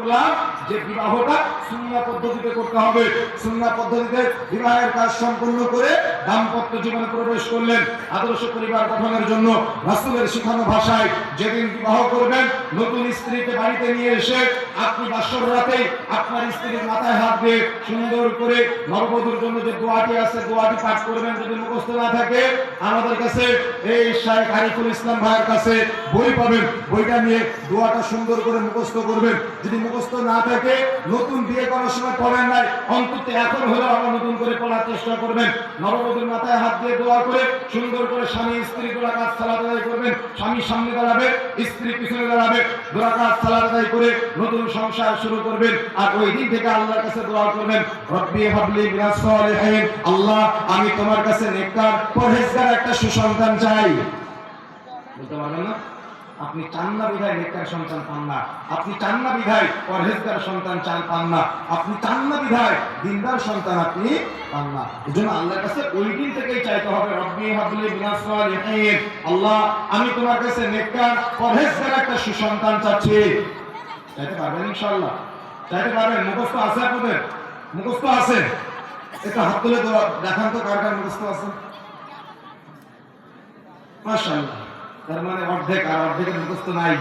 করলাম যে বিবাহটা সুন্নাহ পদ্ধতিতে করতে হবে। সুন্নাহ পদ্ধতিতে বিবাহের কাজ সম্পূর্ণ করে দাম্পত্য জীবনে প্রবেশ করলেন আদর্শ পরিবার গঠনের জন্য। রাসূলের শিখানো ভাষায় যেদিন বিবাহ করবেন, নতুন স্ত্রীকে বাড়িতে নিয়ে এসে আপনি বাসর রাতে আপনার স্ত্রীর মাথায় হাত দিয়ে সুন্দর করে নববধূর জন্য যে দোয়াটি আছে, দোয়াটি পাঠ করবেন যদি মুখস্থ না থাকে, আমাদের কাছে এই শাহেখ আরিফুল ইসলাম ভাইয়ের কাছে বই পাবেন। বইটা নিয়ে দোয়াটা সুন্দর করে মুখস্থ করবেন। যদি মুখস্থ না থাকে, নতুন বিয়ে করার সময় পড়েন নাই, অন্তত এখন হলে আবার নতুন করে পড়ার চেষ্টা করবেন। নববধূর মাথায় হাত দিয়ে দোয়া করে, সুন্দর করে স্বামী স্ত্রী দোয়া কাজ সালাদ করবেন। স্বামী সামনে দাঁড়াবে, স্ত্রী পিছনে দাঁড়াবে দোয়া কাজ সালাদ করে নতুন সংসার শুরু করবেন। আর ওই দিন থেকে আল্লাহর কাছে দোয়া করবেন, রব্বি হাবলি মিনাস আল্লাহ, আমি তোমার কাছে নেককার, পরহেজগার একটা সুসন্তান চাই। বলতে পারবেন না? আপনি চান না বিধায় নেককার সন্তান পান না। আপনি চান না বিধায় পরহেজগার সন্তান চান পান না। আপনি চান না বিধায় দিনদার সন্তান আপনি পান না। এই জন্য আল্লাহর কাছে ওই দিন থেকেই চাইতে হবে, রব্বি হাবলি সালিহিন। আল্লাহ, আমি তোমার কাছে নেককার, পরহেজগার একটা সুসন্তান চাচ্ছি। চাইতে পারবেন ইনশাআল্লাহ? চাইতে পারবেন? মুখস্থ আছে আপনাদের? মুখস্থ আছে? এটা হাত তুলে দেখান তো কার কার মুখস্থ আছে। মাশাআল্লাহ। তার মানে অর্ধেক আর অর্ধেকের মুখস্থ নাই।